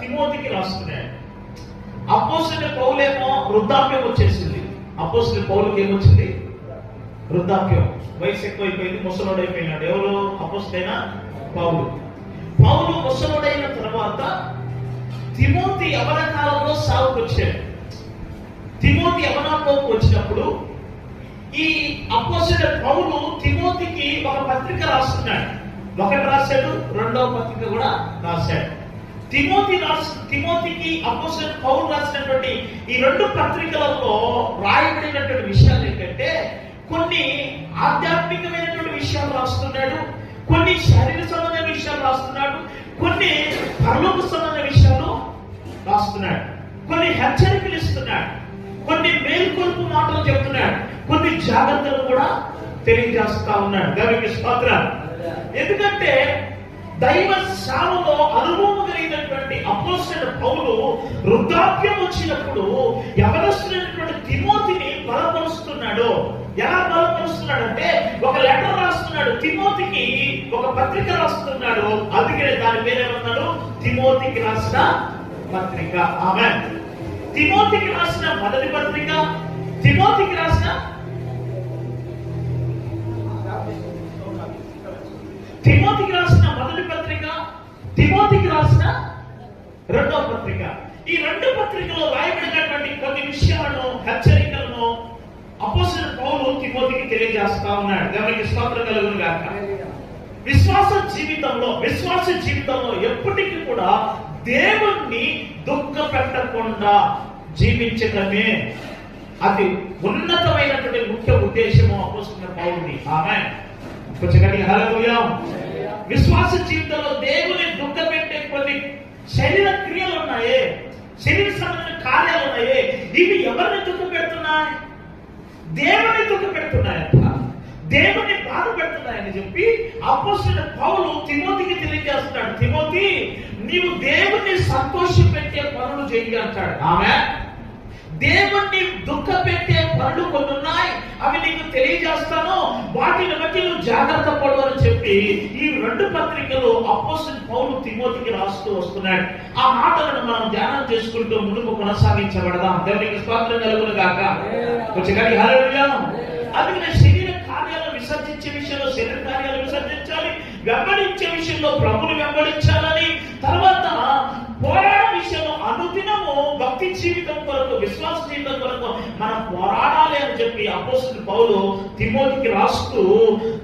తిమోతికి రాస్తున్నాడు అపోసిన పౌలేమో వృద్ధాప్యం వచ్చేసింది. అపోసిన పౌలకి ఏమొచ్చింది? వృద్ధాప్యం. వయసు ఎక్కువైపోయింది ముసలోడైపోయినాడు ఎవరు? అపోస్తైన పౌలు. పౌలు ముసలోడైన తర్వాత తిమోతి యవన కాలంలో సాగుకు వచ్చాడు. తిమోతి యవనంలోకి వచ్చినప్పుడు ఈ అపోసిన పౌలు తిమోతికి ఒక పత్రిక రాస్తున్నాడు. ఒకటి రాశాడు రెండవ పత్రిక కూడా రాశాడు. తిమోతి రాసి తిమోతికి అపోసిన పౌరు రాసినటువంటి ఈ రెండు పత్రికలలో రాయబడినటువంటి విషయాలు ఏంటంటే కొన్ని ఆధ్యాత్మికమైనటువంటి విషయాలు రాస్తున్నాడు కొన్ని శారీర సంబంధమైన విషయాలు రాస్తున్నాడు కొన్ని పరలోక సంబంధ విషయాలు రాస్తున్నాడు కొన్ని హెచ్చరికలు ఇస్తున్నాడు కొన్ని మేల్కొల్పు మాటలు చెప్తున్నాడు కొన్ని జాగ్రత్తలు కూడా తెలియజేస్తా ఉన్నాడు. దానికి స్తోత్రం ఎందుకంటే దైవ సేవలో అనుభవం కలిగినటువంటి అపోసిన పౌలు వృద్ధాప్యం వచ్చినప్పుడు ఎవరొస్తున్నటువంటి తిమోతిని బలపరుస్తున్నాడు. ఎలా బలపరుస్తున్నాడు అంటే ఒక లెటర్ రాస్తున్నాడు. తిమోతికి ఒక పత్రిక రాస్తున్నాడు. అందుకే దాని పేరేమన్నాడు తిమోతికి రాసిన పత్రిక. ఆమె తిమోతికి రాసిన మొదటి పత్రిక? తిమోతికి రాసిన? తిమోతికి రాసిన మొదటి పత్రిక తిమోతికి రాసిన రెండవ పత్రిక. ఈ రెండు పత్రికలో రాయబడినటువంటి కొన్ని విషయాలను హెచ్చరికలను అపోసిన పౌలు తిమోతికి తెలియజేస్తా ఉన్నాడు. దేవునికి స్తోత్రం కలుగును గాక. విశ్వాస జీవితంలో విశ్వాస జీవితంలో ఎప్పటికీ కూడా దేవుణ్ణి దుఃఖ పెట్టకుండా జీవించడమే అది ఉన్నతమైనటువంటి ముఖ్య ఉద్దేశము అపోస్తున్న పౌరుని ఆమె కొంచెం గట్టిగా విశ్వాస జీవితంలో దేవుని దుఃఖ పెట్టే కొన్ని శరీర క్రియలు ఉన్నాయే. శరీర సంబంధించిన కార్యాలు ఉన్నాయే. ఇవి ఎవరిని దుఃఖ పెడుతున్నాయి దేవుని దుఃఖ పెడుతున్నాయట దేవుని బాధ పెడుతున్నాయని చెప్పి అపోసిన పౌలు తిమోతికి తెలియజేస్తున్నాడు. తిమోతి నీవు దేవుని సంతోష పెట్టే పనులు చేయాలంటాడు ఆమె దేవుణ్ణి దుఃఖ పెట్టే పనులు కొన్ని ఉన్నాయి. అవి నీకు తెలియజేస్తాను. వాటిని బట్టి నువ్వు జాగ్రత్త పడు అని చెప్పి ఈ రెండు పత్రికలు అపోసిన పౌలు తిమోతికి రాస్తూ వస్తున్నాడు. ఆ మాటలను మనం ధ్యానం చేసుకుంటూ ముందుకు కొనసాగించబడదాం. దేవునికి స్వాతంత్రం కలుగును గాక. కొంచెం అందుకనే శరీర కార్యాలను విసర్జించే విషయంలో శరీర కార్యాలు విసర్జించాలి. వెంబడించే విషయంలో ప్రభుని వెంబడించాలని. తర్వాత పోరాడ భక్తి జీవితం కొరకు విశ్వాస జీవితం కొరకు మనం పోరాడాలి అని చెప్పి అపోస్తుల పౌలు తిమోతికి రాస్తూ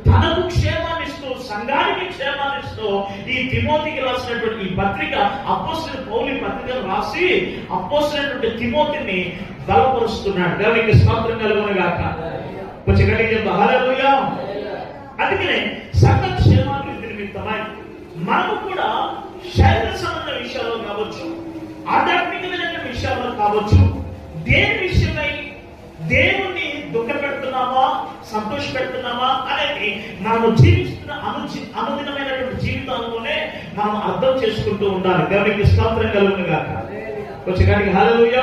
తనకు క్షేమాన్ని ఇస్తూ సంఘానికి క్షేమాన్ని ఇస్తూ ఈ తిమోతికి రాసినటువంటి ఈ పత్రిక అపోస్తుల పౌలి పత్రిక పత్రికను రాసి అపోస్తున్నటువంటి తిమోతిని బలపరుస్తున్నాడు. దానికి స్తోత్రం కలుగును గాక కొంచెం గట్టిగా హల్లెలూయా. అందుకనే సంఘ క్షేమాభివృద్ధి నిమిత్తమై మనము కూడా శరీర సంబంధ విషయాల్లో కావచ్చు ఆధ్యాత్మికమైన విషయాల్లో కావచ్చు. దేని విషయమై దేవుణ్ణి దుఃఖ పెడుతున్నామా సంతోష పెడుతున్నామా అనేది మనం జీవిస్తున్న అను అనుదినమైనటువంటి జీవితంలోనే మనం అర్థం చేసుకుంటూ ఉండాలి. దేవునికి స్తోత్రం కలుగును గాక. కొంచెం కానీ హాలూయా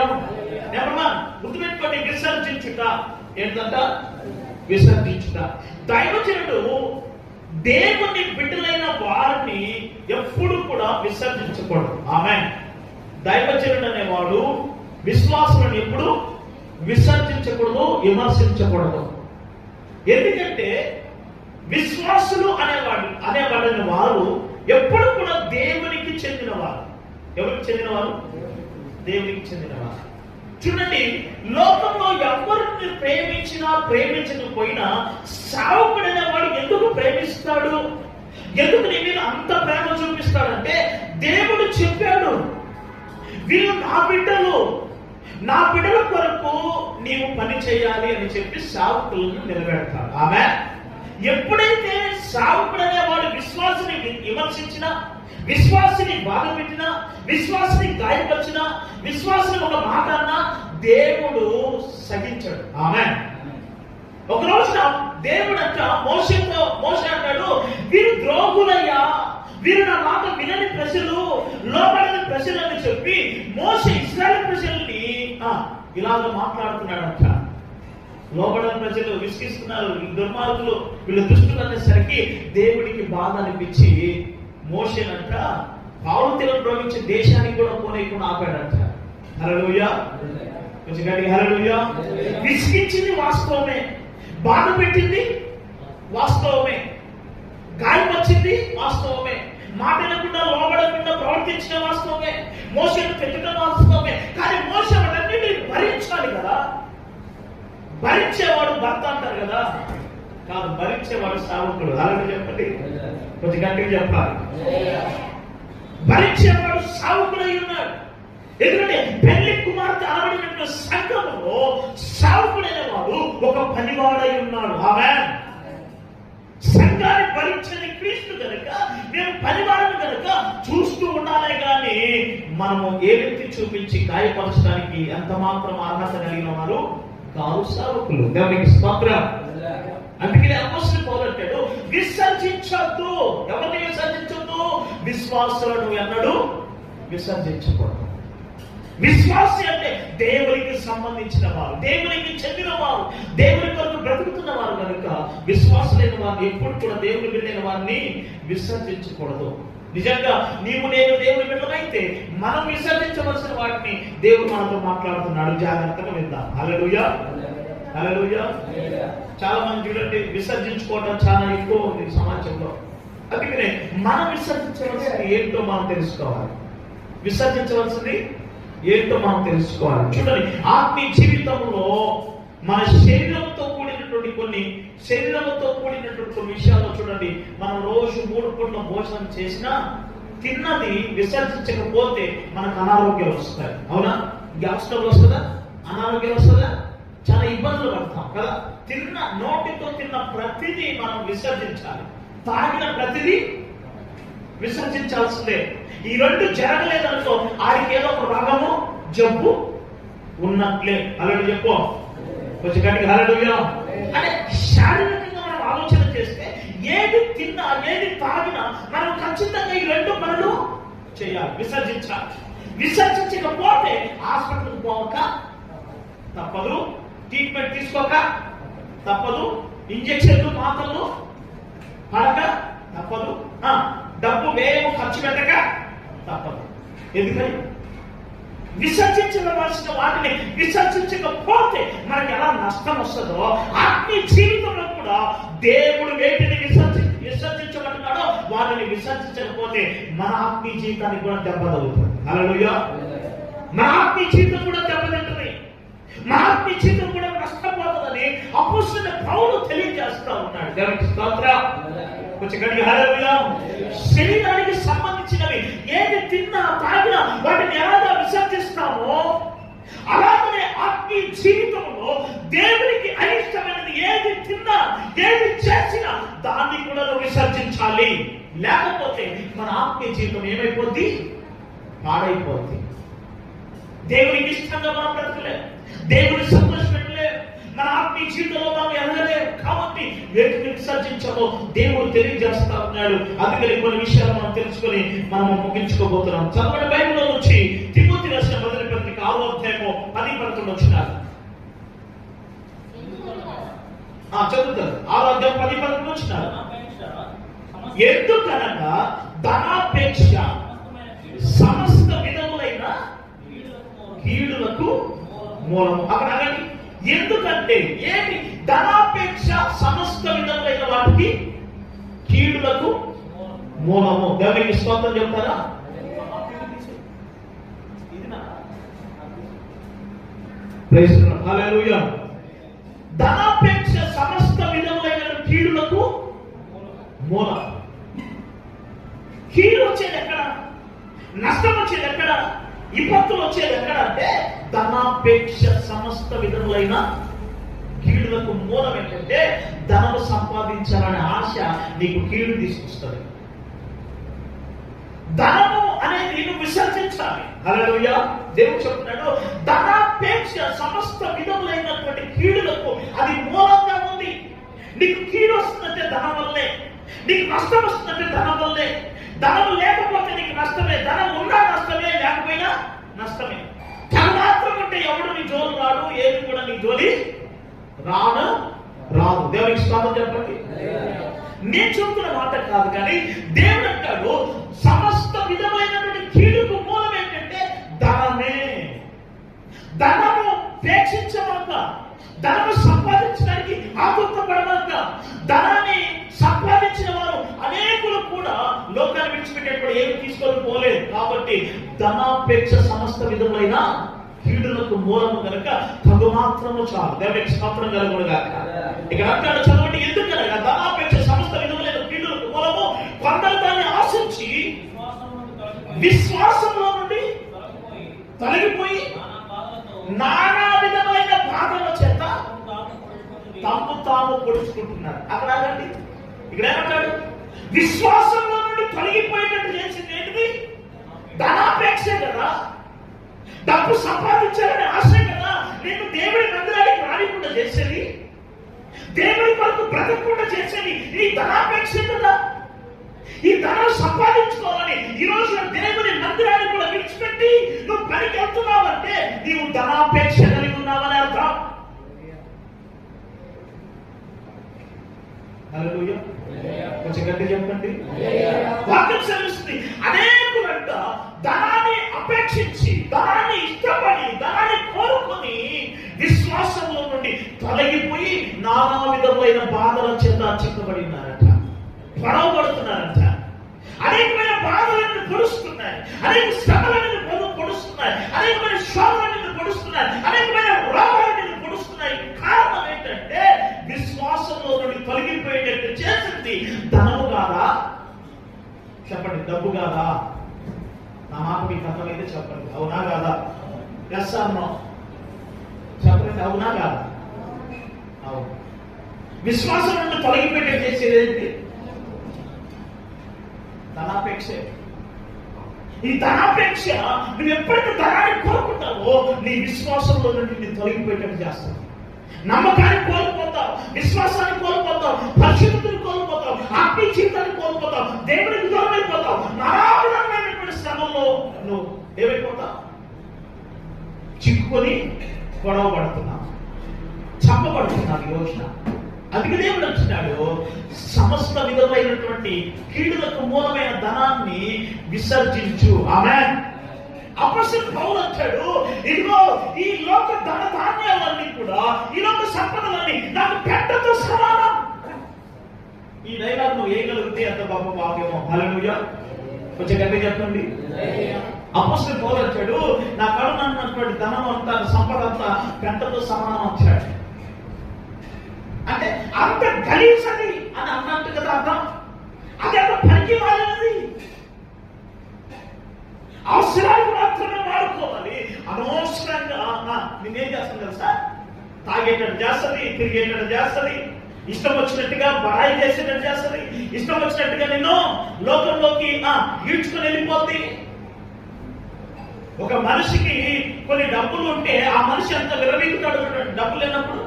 నెంబర్ వన్ గుర్తుపెట్టుకోండి విసర్జించుట. ఏంటంట? విసర్జించుట. దైవజనుడు దేవుని బిడ్డలైన వారిని ఎప్పుడు కూడా విసర్జించకూడదు. ఆమె దైవచరుడు అనేవాడు విశ్వాసులను ఎప్పుడు విసర్జించకూడదు విమర్శించకూడదు. ఎందుకంటే విశ్వాసులు అనేవాడు అనేవాడని వారు ఎప్పుడు కూడా దేవునికి చెందినవారు. ఎవరికి చెందినవారు? దేవునికి చెందినవారు. చూడండి లోకంలో ఎవరిని ప్రేమించినా ప్రేమించకపోయినా సావుకుడైన వాడు ఎందుకు ప్రేమిస్తాడు? ఎందుకు నీ మీద అంత ప్రేమ చూపిస్తాడంటే దేవుడు చె వీళ్ళు నా బిడ్డలు. నా బిడ్డల కొరకు నీవు పని చేయాలి అని చెప్పి సావుకులను నిలబెడతారు. ఆమె. ఎప్పుడైతే సావుకుడు వాడు విశ్వాసిని విమర్శించిన విమర్శించినా విశ్వాసిని బాధ పెట్టినా విశ్వాసిని గాయపరిచినా విశ్వాసిని ఒక మాట అన్నా దేవుడు సహించడు. ఆమె. ఒక రోజున దేవుడు అంట మోసంతో మోస అంటాడు వీరు ద్రోహులయ్యా వీరు నా మాట వినని ప్రజలు లోపలని ప్రజలు అని చెప్పి మోస ఇస్రాయల్ ప్రజల్ని ఇలాగ మాట్లాడుతున్నాడంట. లోపలని ప్రజలు విసిగిస్తున్నారు దుర్మార్గులు వీళ్ళు దుష్టులు అనేసరికి దేవుడికి బాధ అనిపించి మోషనంట పావులు తెలు ప్రవహించే దేశానికి కూడా ఫలమేయకుండా ఆపాడంట. హల్లెలూయా. కొంచెం గట్టిగా హల్లెలూయా. విసిగించింది వాస్తవమే. బాధ పెట్టింది వాస్తవమే. గాయం వచ్చింది వాస్తవమే. మాట వినకుండా లోబడకుండా ప్రవర్తించడం వాస్తవమే మోసను పెట్టడం వాస్తవమే. కానీ మోస అన్నింటినీ భరించాలి కదా. భరించేవాడు భర్త అంటారు కదా. కాదు భరించేవాడు సావకుడు అలాగే చెప్పండి. కొంచెం గట్టిగా చెప్పాలి. భరించేవాడు సావుకుడై ఉన్నాడు. ఎందుకంటే పెళ్ళి కుమార్తె అనబడినటువంటి సంఘంలో సావకుడైన వాడు ఒక పనివాడై ఉన్నాడు. ఆమె సంఘాన్ని భరించేది క్రీస్తు కనుక మేము పనివాడము కనుక చూస్తూ ఉండాలే కానీ మనము ఏలెత్తి చూపించి గాయపరచడానికి ఎంత మాత్రం అర్హత కలిగిన వారు? కారు సావకులు. దేవునికి స్తోత్రం. అందుకనే అపస్తులు పోలంటాడు విసర్జించద్దు. ఎవరిని విసర్జించద్దు? విశ్వాసులను ఎన్నడూ విసర్జించకూడదు. విశ్వాసి అంటే దేవునికి సంబంధించిన వారు దేవునికి చెందిన వారు దేవుని కొరకు బ్రతుకుతున్న వారు కనుక విశ్వాసులైన వారిని ఎప్పుడు కూడా దేవుని బిడ్డైన వారిని విసర్జించకూడదు నిజంగా నీవు నేను దేవుని బిడ్డలైతే మనం విసర్జించవలసిన వాటిని దేవుడు మనతో మాట్లాడుతున్నాడు. జాగ్రత్తగా విందాం. అలలుయా అలలుయా చాలా మంది చూడండి విసర్జించుకోవడం చాలా ఎక్కువ ఉంది సమాజంలో. అందుకనే మనం విసర్జించవలసింది ఏంటో మనం తెలుసుకోవాలి. విసర్జించవలసింది ఏంటో మనం తెలుసుకోవాలి. చూడండి ఆత్మీయ జీవితంలో మన శరీరంతో కూడినటువంటి కొన్ని శరీరంతో కూడినటువంటి కొన్ని విషయాల్లో చూడండి మనం రోజు మూడు పూట్ల భోజనం చేసినా తిన్నది విసర్జించకపోతే మనకు అనారోగ్యాలు వస్తాయి. అవునా? గ్యాస్ ట్రబుల్ వస్తుందా? అనారోగ్యం వస్తుందా? చాలా ఇబ్బందులు పడతాం కదా? తిన్న నోటితో తిన్న ప్రతిదీ మనం విసర్జించాలి. తాగిన ప్రతిదీ విసర్జించాల్సిందే. ఈ రెండు జరగలేదనుకో ఆడికి ఏదో ఒక రోగము జబ్బు ఉన్నట్లే అలాంటి చెప్పు. కొంచెం గట్టిగా హల్లెలూయా. అంటే శారీరకంగా మనం ఆలోచన చేస్తే ఏది తిన్నా ఏది తాగినా మనం ఖచ్చితంగా ఈ రెండు పనులు చేయాలి. విసర్జించాలి. విసర్జించకపోతే హాస్పిటల్కి పోక తప్పదు. ట్రీట్మెంట్ తీసుకోక తప్పదు. ఇంజక్షన్లు మాత్రలు పడక తప్పదు. ఆ, డబ్బు వేయము ఖర్చు పెట్టక తప్పదు ఎందుకని? విసర్జించవలసిన వాటిని విసర్జించకపోతే మనకి ఎలా నష్టం వస్తుందో ఆత్మీయ జీవితంలో కూడా దేవుడు వేటిని విసర్జి విసర్జించబడుతున్నాడో వాటిని విసర్జించకపోతే మన ఆత్మీయ జీవితానికి కూడా దెబ్బ తగులుతుంది. హల్లెలూయా. మన ఆత్మీయ జీవితం కూడా దెబ్బతింటుంది మన ఆత్మీయ జీవితం కూడా నష్టపోతుందని అపుస్తున్న పౌరులు తెలియజేస్తా ఉన్నాడు. దేవుడి స్తోత్ర. కొంచెం శరీరానికి సంబంధించినవి ఏది తిన్నా తాగినా వాటిని ఎలాగా విసర్జిస్తామో అలాగనే ఆత్మీయ జీవితంలో దేవునికి అయిష్టమైనది ఏది తిన్నా ఏది చేసినా దాన్ని కూడా విసర్జించాలి. లేకపోతే మన ఆత్మీయ జీవితం ఏమైపోద్ది? పాడైపోద్ది. దేవునికి ఇష్టంగా మనం బ్రతకలేదు దేవుని సంతోషపెట్టలేం మన ఆత్మీయ జీవితంలో మనం ఎదగలేం కాబట్టి విసర్జించామో. దేవుడు తెలియజేస్తా ఉన్నాడు. అందుకని కొన్ని విషయాలు మనం తెలుసుకొని మనం ముగించుకోబోతున్నాం. చదవని బైబిల్లో నుంచి తిమోతి రాసిన మొదటి పత్రిక ఆరో అధ్యాయము పది పదకొండు వచ్చినారు చదువుతారు. ఆరో అధ్యాయం పది పదకొండు వచ్చినారు ఎందుకనగా ధనాపేక్ష సమస్త విధములైన కీడులకు మూలము. అక్కడ అనండి ఎందుకంటే ఏమి ధనాపేక్ష సమస్త విధములైన వాటికి కీడులకు మూలము. దేవునికి స్తోత్రం చెప్తారా? ధనాపేక్ష సమస్త విధములైన కీడులకు మూలం. కీడు వచ్చేది ఎక్కడ? నష్టం వచ్చేది ఎక్కడ? విపత్తులు వచ్చేది ఎక్కడ? అంటే ధనాపేక్ష సమస్త విధములైన కీడులకు మూలం ఏంటంటే ధనము సంపాదించాలనే ఆశ నీకు కీడు తీసుకొస్తుంది. ధనము అనేది నేను విసర్జించాలి. హల్లెలూయా. దేవుడు చెప్తున్నాడు ధనాపేక్ష సమస్త విధములైనటువంటి కీడులకు అది మూలంగా ఉంది. నీకు కీడు వస్తుందంటే ధనం వల్లే నీకు నష్టం వస్తుందంటే ధనం వల్లే. ధనం లేకపోతే నీకు నష్టమే ధనం ఉన్నా నష్టమే లేకపోయినా నష్టమే. ఉంటే ఎవడు నీ జోలు రాడు ఏది కూడా నీ జోలి రాను రాదు. దేవునికి స్తోత్రం చెప్పండి. నేను చెబుతున్న మాట కాదు కానీ దేవుడు అంటాడు సమస్త విధమైనటువంటి కీడుకు మూలం ఏంటంటే ధనమే. ధనము ప్రేక్షించబడక ధనము సంపాదించడానికి ఆకృతపడమాక ధనాన్ని సంపాదించిన వారు అనేకులు కూడా లోకాన్ని విడిచిపెట్టేటప్పుడు ఏమి తీసుకొని పోలేదు. కాబట్టి ధనాపేక్ష సమస్త విధమైన కీడులకు మూలము కనుక తగు మాత్రము చాలు దేవునికి స్తోత్రం కాక ఇక అంటాడు చదవండి. ఎందుకనగా ధనాపేక్ష సమస్త విధములైన కీడులకు మూలము కొందరు దాన్ని ఆశించి విశ్వాసంలో నుండి తొలగిపోయి నానా విధమైన బాధల చేత తమ్ము తాము పొడుచుకుంటున్నారు. అక్కడ ఆగండి. ఇక్కడ ఏమంటాడు? విశ్వాసంలో నుండి తొలగిపోయేటట్టు చేసింది ఏంటిది? ధనాపేక్ష కదా. డబ్బు సంపాదించాలని ఆశ కదా. నేను దేవుడి మందిరానికి రానికుండా చేసేది? దేవుడి కొరకు బ్రతకకుండా చేసేది ఈ ధనాపేక్ష కదా ఈ ధనం సంపాదించుకోవాలని ఈ రోజు దేవుని మందిరాన్ని కూడా విడిచిపెట్టి నువ్వు పనికి వెళ్తున్నావంటే నీవు ధనాపేక్ష కలిగి ఉన్నావని అర్థం. కొంచెం గట్టి చెప్పండి. వాక్యం సెలవిస్తుంది. అనేకులంట ధనాన్ని అపేక్షించి దాన్ని ఇష్టపడి దాన్ని కోరుకొని విశ్వాసంలో నుండి తొలగిపోయి నానా విధమైన బాధల చేత చిక్కబడి ఉన్నారట పడవబడుతున్నారంట. అనేకమైన బాధలను పొడుస్తున్నారు అనేక శ్రమలను పొడుస్తున్నారు అనేకమైన శోభలను పొడుస్తున్నారు అనేకమైన రోగాలను పొడుస్తున్నాయి. కారణం ఏంటంటే విశ్వాసంలో నుండి తొలగిపోయేటట్టు చేసింది ధనము కాదా? చెప్పండి డబ్బు కాదా? నా మాట మీకు అర్థమైతే చెప్పండి. అవునా కాదా? ఎస్ అన్నో చెప్పండి అవునా కాదా? అవును. విశ్వాసం నుండి తొలగిపెట్టే చేసేది ఏంటి? ధనాపేక్ష. ఈ ధనాపేక్ష నువ్వు ఎప్పుడైతే ధనాన్ని కోరుకుంటావో నీ విశ్వాసంలో నుండి నేను తొలగిపెట్టడం చేస్తాను నమ్మకాన్ని కోల్పోతావు విశ్వాసాన్ని కోల్పోతావు పరిశుద్ధతను కోల్పోతావు ఆత్మీయ జీవితాన్ని కోల్పోతావు దేవుడికి దూరం అయిపోతావు నారావిధమైనటువంటి శ్రమంలో నువ్వు ఏమైపోతావు చిక్కుకొని గొడవ పడుతున్నావు చంపబడుతున్నావు ఈ రోజున. అందుకే దేవుడు అంటున్నాడు సమస్త విధమైనటువంటి కీడులకు మూలమైన ధనాన్ని విసర్జించు. ఆమె అపసిన పౌలు అంటాడు ఇదిగో ఈ లోక ధన ధాన్యాలన్నీ కూడా ఈ లోక సంపదలన్నీ నాకు పెట్టతో సమానం. ఈ డైలాగ్ నువ్వు వేయగలిగితే అంత గొప్ప భాగ్యమో హలో కొంచెం చెప్పండి. అపస్తుల పౌలు వచ్చాడు నా కడుపు అన్నటువంటి ధనం అంతా సంపద అంతా గంటతో సమానం వచ్చాడు. అంటే అంత గలీసది అని అన్నట్టు కదా అర్థం? అది అంత పనికి వాళ్ళది అవసరాలు మాత్రమే వాడుకోవాలి. అనవసరంగా నేనేం చేస్తాను తెలుసా? తాగేటట్టు చేస్తుంది తిరిగేటట్టు చేస్తుంది. ఇష్టం వచ్చినట్టుగా బడాయి చేసేటట్టు చేస్తుంది. ఇష్టం వచ్చినట్టుగా నిన్ను లోకంలోకి ఆ, ఈడ్చుకొని వెళ్ళిపోద్ది. ఒక మనిషికి కొన్ని డబ్బులు ఉంటే ఆ మనిషి ఎంత విరవీగుతాడు డబ్బు లేనప్పుడు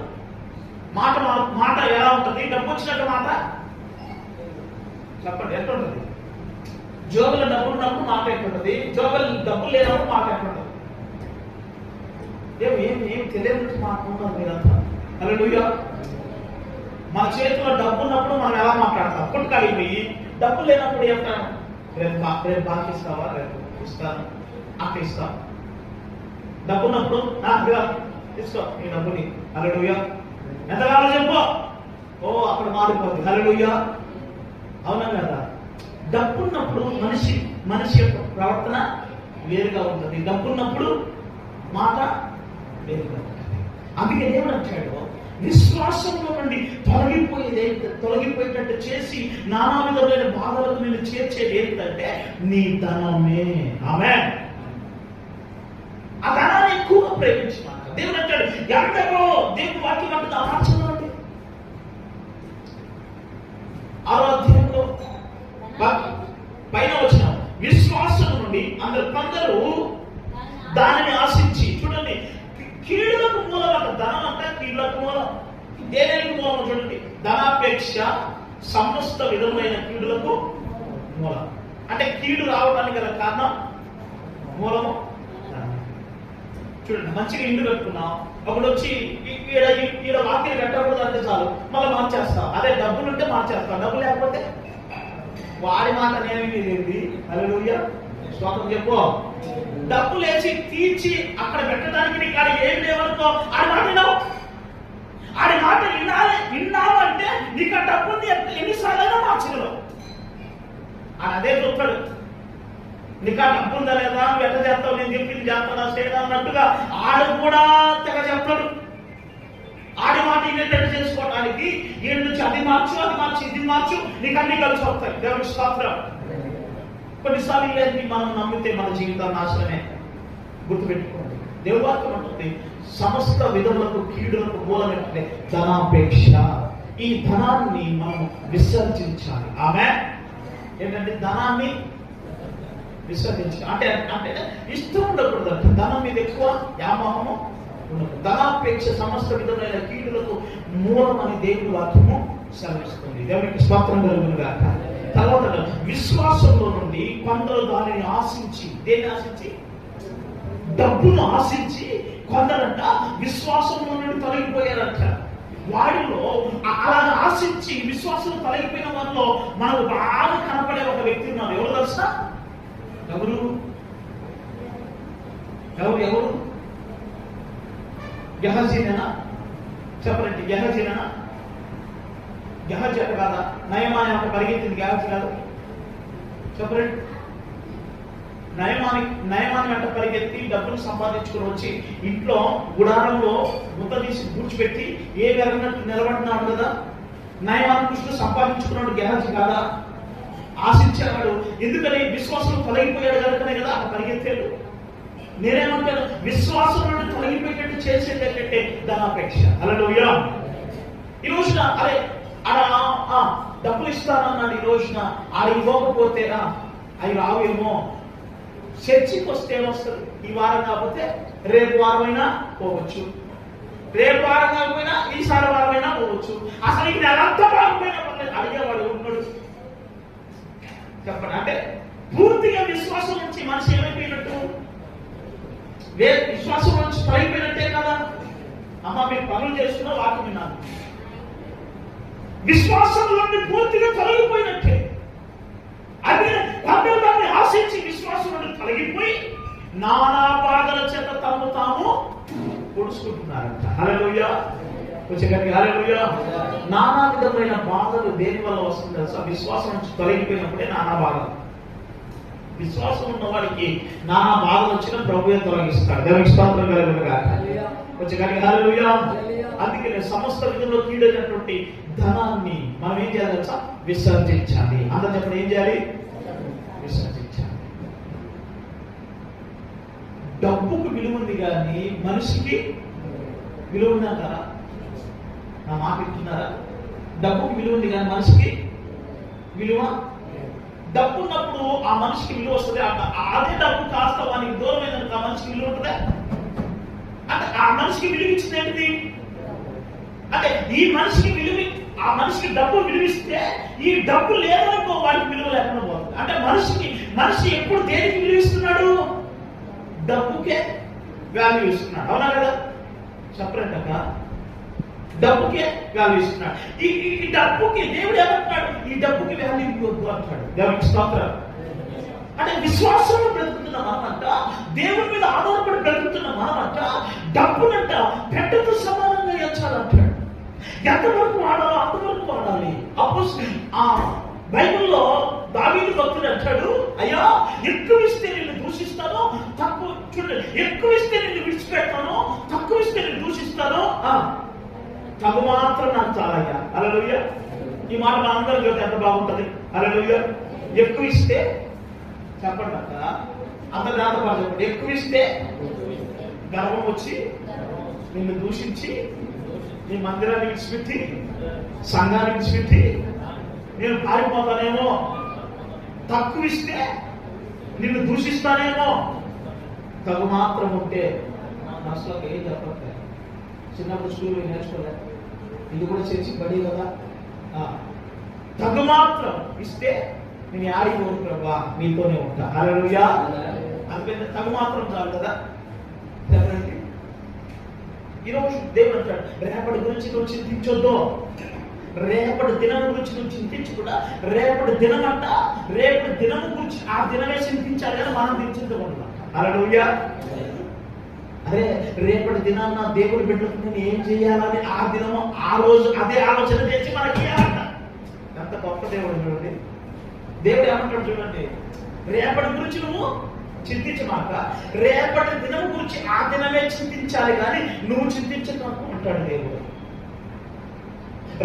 మాట మా- మాట ఎలా ఉంటుంది? డబ్బు వచ్చినట్టు మాట? చెప్పండి ఎట్లా ఉంటుంది? జోబుల డబ్బు ఉన్నప్పుడు మాట ఎట్లుంటది జోబులు డబ్బు లేనప్పుడు మాట ఎట్లుంటది ఏం ఏం ఏం తెలియదు మాట్లాడుతున్నారు మీరంతా? హల్లెలూయా మన చేతిలో డబ్బు ఉన్నప్పుడు మనం ఎలా మాట్లాడతాం? పుట్టుకాడికి పోయి డబ్బు లేనప్పుడు ఏమంటాను రేపు రేపు బాగా ఇస్తావా? రేపు ఇస్తాను. అక్క ఇస్తాను డబ్బు ఉన్నప్పుడు "ఆ, తీసుకో ఈ డబ్బుని. హల్లెలూయా. ఎంత కావాలో చెప్పు. ఓ అక్కడ మారిపోద్ది. హల్లెలూయా. అవునా కదా? డబ్బున్నప్పుడు మనిషి మనిషి యొక్క ప్రవర్తన వేరుగా ఉంటుంది. డబ్బున్నప్పుడు మాట వేరుగా ఉంటుంది. అందుకే దేవుడు అంటాడు విశ్వాసంలో నుండి తొలగిపోయేది తొలగిపోయేటట్టు చేసి నానా విధమైన బాధలకు నేను చేర్చేది ఏంటంటే నీ ధనమే. ఆమె ఆ ధనాన్ని ఎక్కువగా ప్రేమించమాట దేవుడు అంటాడు ఎంతలో దేవుడు వాక్యం అంటే ఆ ఆరాధ్యంలో పైన వచ్చిన విశ్వాసం నుండి అందరు కొందరు దానిని ఆశించారు చూడండి కీడులకు మూలం అంట ధనం అంటే కీడులకు మూలం దేనికి మూలం చూడండి? ధనాపేక్ష సమస్త విధమైన కీడులకు మూలం. అంటే కీడు రావడానికి గల కారణం మూలము చూడండి మంచిగా ఇండు కట్టుకున్నాం. ఒకడు వచ్చి ఈడ ఈడ వాక్యం కట్టకూడదు అంటే చాలు. మళ్ళీ మార్చేస్తాం. అదే డబ్బులు ఉంటే మార్చేస్తాం. డబ్బు లేకపోతే వాడి మాట నేనేమి లేదు అలలుయ్య స్వాతం చెప్పు. డబ్బు లేచి తీర్చి అక్కడ పెట్టడానికి నీకు ఆడ ఏం లేవనుకో ఆ మాట ఆడి మాట వినాలి విన్నావు అంటే నీకు డబ్బు ఉంది ఎంత- మార్చగలవు. ఆయన అదే చూస్తాడు నీకు ఆ డబ్బు ఉందా లేదా? నువ్వు చేస్తావు? నేను చెప్పింది చేస్తాడా చేయడా అన్నట్టుగా ఆడు కూడా తెగ చెప్తాడు ఆడి మాట ఏంటంటే చేసుకోవడానికి ఈయన నుంచి అది మార్చు అది మార్చు ఇది మార్చు నీకు అన్ని కలిసి వస్తాయి. దేవుడి స్తోత్రం. కొన్నిసార్లు లేదు మనం నమ్మితే మన జీవితం నాశనమే. గుర్తుపెట్టుకోండి. దేవుడు వాక్యం ఉంటుంది సమస్త విధములకు కీడులకు మూలమైనటువంటి ధనాపేక్ష. ఈ ధనాన్ని మనం విసర్జించాలి. ఆమె ఏంటంటే ధనాన్ని విసర్జించాలి. అంటే అంటే ఇష్టం ఉండకూడదు ధనం మీద ఎక్కువ వ్యామోహము ఉండదు ధనాపేక్ష సమస్త విధమైన కీడులకు మూలమని దేవుడు వాక్యము సెలవిస్తుంది. దేవునికి స్వాతంత్రం కలుగును గాక. తర్వాత విశ్వాసంలో నుండి కొందరు దానిని ఆశించి దేన్ని ఆశించి? డబ్బును ఆశించి కొందరంట విశ్వాసంలో నుండి తొలగిపోయారంట. వాడిలో అలా ఆశించి విశ్వాసం తొలగిపోయిన వారిలో మనకు బాగా కనపడే ఒక వ్యక్తి ఉన్నారు ఎవరు తెలుసా? ఎవరు? ఎవరు? ఎవరు? గెహజీనేనా చెప్పరండి గెహజీనేనా గెహజీ అట కాదా? నయమాని ఒక పరిగెత్తింది గెహజీ కాదు చెప్పరండి నయమాని నయమాని వెంట పరిగెత్తి డబ్బులు సంపాదించుకుని వచ్చి ఇంట్లో గుడారంలో ముద్ద తీసి కూర్చిపెట్టి ఏ వెరగినట్టు నిలబడినాడు కదా? నయమాని కృష్ణుడు సంపాదించుకున్నాడు గెహజీ కాదా? ఆశించేవాడు. ఎందుకని? విశ్వాసం తొలగిపోయాడు కనుకనే కదా అక్కడ పరిగెత్తాడు. నేనేమంటాను? విశ్వాసం నుండి తొలగిపోయేటట్టు చేసేది ఏంటంటే ధనాపేక్ష. అలా ఈ రోజున అరే అలా ఆ, డబ్బులు ఇస్తానన్నాడు ఈ రోజున. ఆడ ఇవ్వకపోతేనా? ఆ, అవి రావేమో చర్చికి వస్తే ఏమొస్తుంది ఈ వారం కాకపోతే రేపు వారమైనా పోవచ్చు. రేపు వారం కాకపోయినా ఈసారి వారమైనా పోవచ్చు. అసలు ఈ నెలంతా బాగుపోయినా పర్లేదు. అడిగేవాడు ఉన్నాడు. చెప్పండి. అంటే పూర్తిగా విశ్వాసం నుంచి మనిషి ఏమైపోయినట్టు? వే విశ్వాసం నుంచి తొలగిపోయినట్టే కదా. అమ్మ మీరు పనులు చేస్తున్నా వాక్యం విన్నాను విశ్వాసం పూర్తిగా తొలగిపోయినట్టే. అదే తొలగిపోయి నానా బాధల చేత తాము తాము పొడుచుకుంటున్నారంట. కొంచెం గట్టిగా హల్లెలూయా. నానా విధమైన బాధలు దేని వల్ల వస్తుంది విశ్వాసం నుంచి తొలగిపోయినప్పుడే నానా బాధలు. విశ్వాసం ఉన్న వాడికి నానా బాధలు వచ్చిన ప్రభుయే తొలగిస్తాడు. దేవునికి స్తోత్రం కలుగునుగా కొంచెం గట్టిగా హల్లెలూయా. అందుకే సమస్త విధంలో కీడైనటువంటి ధనాన్ని మనం ఏం చేయాలి విసర్జించాలి. అందరు చెప్పండి ఏం చేయాలి? విసర్జించాలి డబ్బుకు విలువ ఉంది కానీ మనిషికి విలువ ఉందంటారా నా మాట ఇస్తున్నారా డబ్బుకి విలువ ఉంది కానీ మనిషికి విలువ డబ్బు ఉన్నప్పుడు ఆ మనిషికి విలువ వస్తుంది. అదే డబ్బు కాస్త వానికి దూరమైన ఆ మనిషికి విలువ ఉంటుందా? అంటే ఆ మనిషికి విలువ ఇచ్చింది ఏంటిది? అంటే ఈ మనిషికి విలువ ఆ మనిషికి డబ్బు విలువిస్తే ఈ డబ్బు లేదనుకో వాడికి విలువ లేకుండా పోతుంది. అంటే మనిషికి మనిషి ఎప్పుడు దేనికి విలువిస్తున్నాడు? డబ్బుకే వాల్యూ ఇస్తున్నాడు. అవునా కదా చెప్పరండి అక్క. డబ్బుకే వాల్యూ ఇస్తున్నాడు. ఈ ఈ- డబ్బుకి దేవుడు ఏమంటున్నాడు? ఈ డబ్బుకి వాల్యూ ఇవ్వద్దు అంటాడు దేవునికి స్తోత్రం. అంటే విశ్వాసంలో బ్రతుకుతున్న మనమంట దేవుడి మీద ఆధారపడి బ్రతుకుతున్న మనమంట డబ్బునంట పెట్టతో సమానంగా ఇచ్చాలంటాడు ఎంతవరకు వాడాలో అంతవరకు వాడాలి. అపోజ్ ఆ బైబిల్లో దావీదు భక్తుడు అంటాడు అయ్యా ఎక్కువ ఇస్తే నిన్ను దూషిస్తాను తక్కువ చూడండి ఎక్కువ ఇస్తే నేను విడిచిపెడతాను తక్కువ ఇస్తే నేను దూషిస్తాను ఆ, తగు మాత్రం నాకు చాలయ్యా అలలుయ్య ఈ మాట మన అందరం చూస్తే ఎంత బాగుంటది? అలలుయ్య ఎక్కువ ఇస్తే చెప్పండి అక్క. అంత దాంతో చెప్పండి. ఎక్కువ ఇస్తే గర్వం వచ్చి నిన్ను దూషించి నీ మందిరాన్ని విడిచిపెట్టి సంఘాన్ని విడిచిపెట్టి నేను పారిపోతానేమో. తక్కువ ఇస్తే నిన్ను దూషిస్తానేమో. తగు మాత్రం ఉంటే మనసులో ఏం చెప్పట్లేదు చిన్నప్పుడు స్కూల్ నేర్చుకోలేదు ఇది కూడా చేసి పడి కదా. తగు మాత్రం ఇస్తే నేను యాడికి పోను ప్రభా? మీతోనే ఉంటా. హల్లెలూయా. అందుకని తగు మాత్రం చాలు కదా. ఈరోజు దేవుడు అంటాడు రేపటి గురించి నువ్వు చింతించొద్దు రేపటి దినం గురించి నువ్వు చింతించకుండా రేపటి దినం అంట రేపటి దినం గురించి ఆ దినమే చింతించాలి కానీ మనం చింతించకూడదు అలా అరే రేపటి దినాన్న దేవుడు బిడ్డకు నేను ఏం చేయాలని ఆ దినము ఆ రోజు అదే ఆలోచన చేసి మనకి అంత ఎంత గొప్ప దేవుడు చూడండి. దేవుడు ఏమంటాడు చూడండి? రేపటి గురించి నువ్వు చింతించమాక రేపటి దినం గురించి ఆ దినమే చింతించాలి కానీ నువ్వు చింతించకు అంటాడు దేవుడు.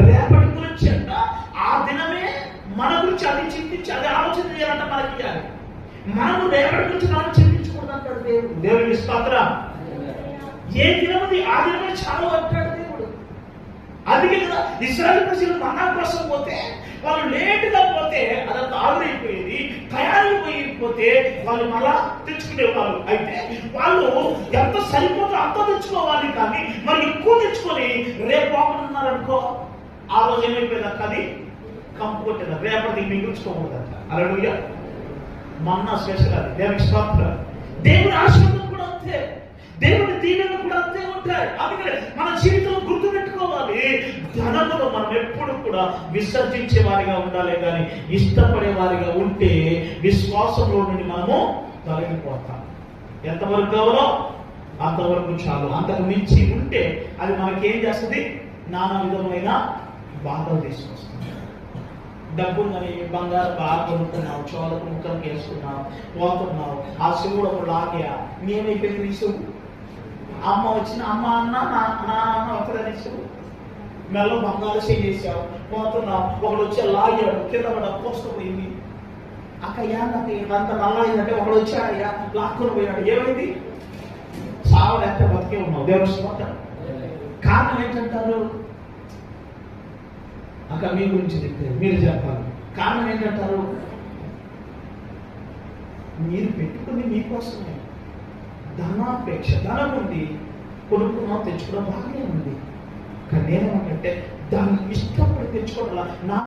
రేపటి గురించి అంట ఆ దినమే మన గురించి అది చింతించి అది ఆలోచన చేయాలంట మనకి ఇవ్వాలి మనము రేపటి గురించి మనం చింతించకూడదు అంటాడు దేవుడు. దేవుడికి స్తోత్రం. ఏ దినమది ఆ దినమే చాలా అంటాడు దేవుడు. అందుకే కదా ఇస్రాయల్ ప్రజలు మన్నా కోసం పోతే వాళ్ళు లేటుగా పోతే అదంతా ఆవిరైపోయేది తయారైపోయిపోతే వాళ్ళు మళ్ళా తెచ్చుకునేవాళ్ళు అయితే వాళ్ళు ఎంత సరిపోతే అంత తెచ్చుకోవాలి కానీ మరి ఎక్కువ తెచ్చుకొని రేపు బాగున్నారనుకో ఆ రోజు ఏమైపోయింది అది? కంపోర్ట్ కొట్టేది రేపటి మిగుల్చుకోకూడదంట అలా మన్నా శేషరాలు దేవుడి దేవునికి దేవుడి దేవుని ఆశీర్వాదం కూడా అంతే. దేవుని దీవెన కూడా అంతే ఉంటాయి. అందుకనే మన జీవితంలో గుర్తు పెట్టుకోవాలి. ధనమును మనం ఎప్పుడు కూడా విసర్జించే వారిగా ఉండాలి కానీ ఇష్టపడే వారిగా ఉంటే విశ్వాసంలో నుండి మనము తొలగిపోతాం. ఎంతవరకు కావాలో అంతవరకు చాలు. అంతకు మించి ఉంటే అది మనకేం చేస్తుంది? నానా విధమైన బాధలు తీసుకొస్తుంది డబ్బుందని బంగారు బాగా కొనుక్కున్నావు చోలకు ముక్కలు వేసుకున్నావు పోతున్నావు ఆ శివుడు ఒక లాగ్యా నేనైపోయింది నీ శివుడు అమ్మ వచ్చిన అమ్మ అన్న నా నా అన్న ఒకదని శివుడు మెల్ల బంగారు చేసావు పోతున్నావు. ఒకడు వచ్చే లాగాడు కింద పడ పోసుకుపోయింది అక్కయ్యా నాకు ఇదంతా నల్లయిందంటే ఒకడు వచ్చాడయ్యా లాక్కుని పోయాడు ఏమైంది? సావలేక బతికే ఉన్నావు? దేవుడు స్తోత్రం. కారణం ఏంటంటారు? అక్క మీ గురించి చెప్తే మీరు చెప్పాలి. కారణం ఏంటంటారు? మీరు పెట్టుకుని మీకోసమే. ధనాపేక్ష ధనం ఉంది కొనుక్కున్నాం తెచ్చుకోవడం బాగానే ఉంది కానీ నేనేమంటే దాన్ని ఇష్టపడి తెచ్చుకోవడం నా